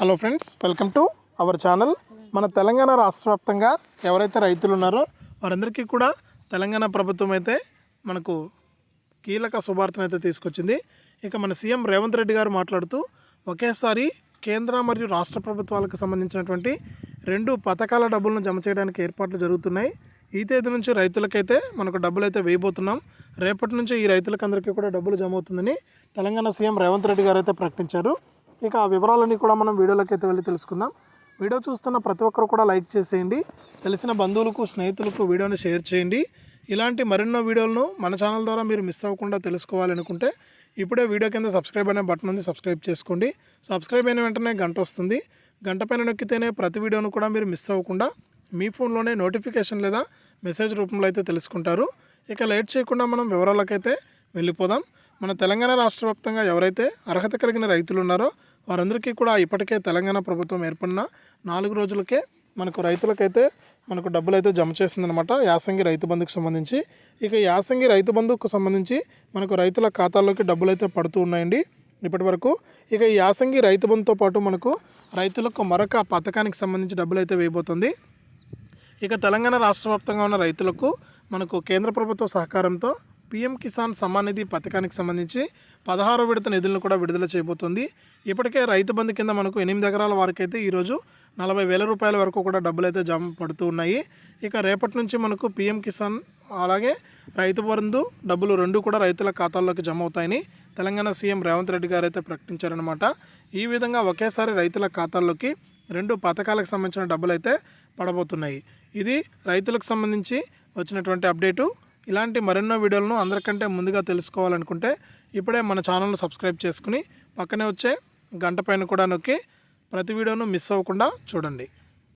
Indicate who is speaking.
Speaker 1: Hello friends welcome to our channel. మన తెలంగాణ రాష్ట్ర వ్యాప్తంగా ఎవరైతే రైతులు ఉన్నారో వారందరికీ కూడా తెలంగాణ ప్రభుత్వం అయితే మనకు కీలక శుభార్తను అయితే తీసుకొచ్చింది. ఇక మన సీఎం రేవంత్ రెడ్డి గారు మాట్లాడుతూ ఒకేసారి కేంద్ర మరియు రాష్ట్ర ప్రభుత్వాలకు సంబంధించినటువంటి రెండు పథకాల డబ్బులను జమ చేయడానికి ఏర్పాట్లు జరుగుతున్నాయి. ఈ తేదీ నుంచి రైతులకైతే మనకు డబ్బులు అయితే వేయబోతున్నాం. రేపటి నుంచి ఈ రైతులకందరికీ కూడా డబ్బులు జమ అవుతుందని తెలంగాణ సీఎం రేవంత్ రెడ్డి గారు అయితే ప్రకటించారు. ఇక ఆ వివరాలన్నీ కూడా మనం వీడియోలోకి అయితే వెళ్ళి తెలుసుకుందాం. వీడియో చూస్తున్న ప్రతి ఒక్కరు కూడా లైక్ చేసేయండి. తెలిసిన బంధువులకు స్నేహితులకు వీడియోని షేర్ చేయండి. ఇలాంటి మరెన్నో వీడియోలను మన ఛానల్ ద్వారా మీరు మిస్ అవ్వకుండా తెలుసుకోవాలనుకుంటే ఇప్పుడే వీడియో కింద సబ్స్క్రైబ్ అనే బటన్ ఉంది సబ్స్క్రైబ్ చేసుకోండి. సబ్స్క్రైబ్ అయిన వెంటనే గంట వస్తుంది. గంట పైన నొక్కితేనే ప్రతి వీడియోను కూడా మీరు మిస్ అవ్వకుండా మీ ఫోన్లోనే నోటిఫికేషన్ లేదా మెసేజ్ రూపంలో అయితే తెలుసుకుంటారు. ఇక లేట్ చేయకుండా మనం వివరాలకైతే వెళ్ళిపోదాం. మన తెలంగాణ రాష్ట్ర వ్యాప్తంగా ఎవరైతే అర్హత కలిగిన రైతులు ఉన్నారో వారందరికీ కూడా ఇప్పటికే తెలంగాణ ప్రభుత్వం ఏర్పడిన నాలుగు రోజులకే మనకు రైతులకైతే మనకు డబ్బులు అయితే జమ చేసిందనమాట యాసంగి రైతు బంధుకు సంబంధించి. ఇక యాసంగి రైతు బంధుకు సంబంధించి మనకు రైతుల ఖాతాల్లోకి డబ్బులు అయితే పడుతూ ఉన్నాయండి ఇప్పటి వరకు ఇక ఈ యాసంగి రైతు బంధుతో పాటు మనకు రైతులకు మరొక పథకానికి సంబంధించి డబ్బులు అయితే వేయబోతుంది. ఇక తెలంగాణ రాష్ట్ర వ్యాప్తంగా ఉన్న రైతులకు మనకు కేంద్ర ప్రభుత్వ సహకారంతో పీఎం కిసాన్ సమ్మాన్ నిధి పథకానికి సంబంధించి పదహారో విడత నిధులను కూడా విడుదల చేయబోతుంది. ఇప్పటికే రైతు బంధు కింద మనకు ఎనిమిది ఎకరాల వారికైతే ఈరోజు నలభై వేల రూపాయల వరకు కూడా డబ్బులు అయితే జమ పడుతూ ఉన్నాయి ఇక రేపటి నుంచి మనకు పీఎం కిసాన్ అలాగే రైతు బంధు డబ్బులు రెండు కూడా రైతుల ఖాతాల్లోకి జమ అవుతాయని తెలంగాణ సీఎం రేవంత్ రెడ్డి గారు అయితే ప్రకటించారనమాట ఈ విధంగా ఒకేసారి రైతుల ఖాతాల్లోకి రెండు పథకాలకు సంబంధించిన డబ్బులు అయితే పడబోతున్నాయి. ఇది రైతులకు సంబంధించి వచ్చినటువంటి అప్డేటు. ఇలాంటి మరెన్నో వీడియోలను అందరికంటే ముందుగా తెలుసుకోవాలనుకుంటే ఇప్పుడే మన ఛానల్ను సబ్స్క్రైబ్ చేసుకుని పక్కనే వచ్చే గంట పైన కూడా నొక్కి ప్రతి వీడియోను మిస్ అవ్వకుండా చూడండి.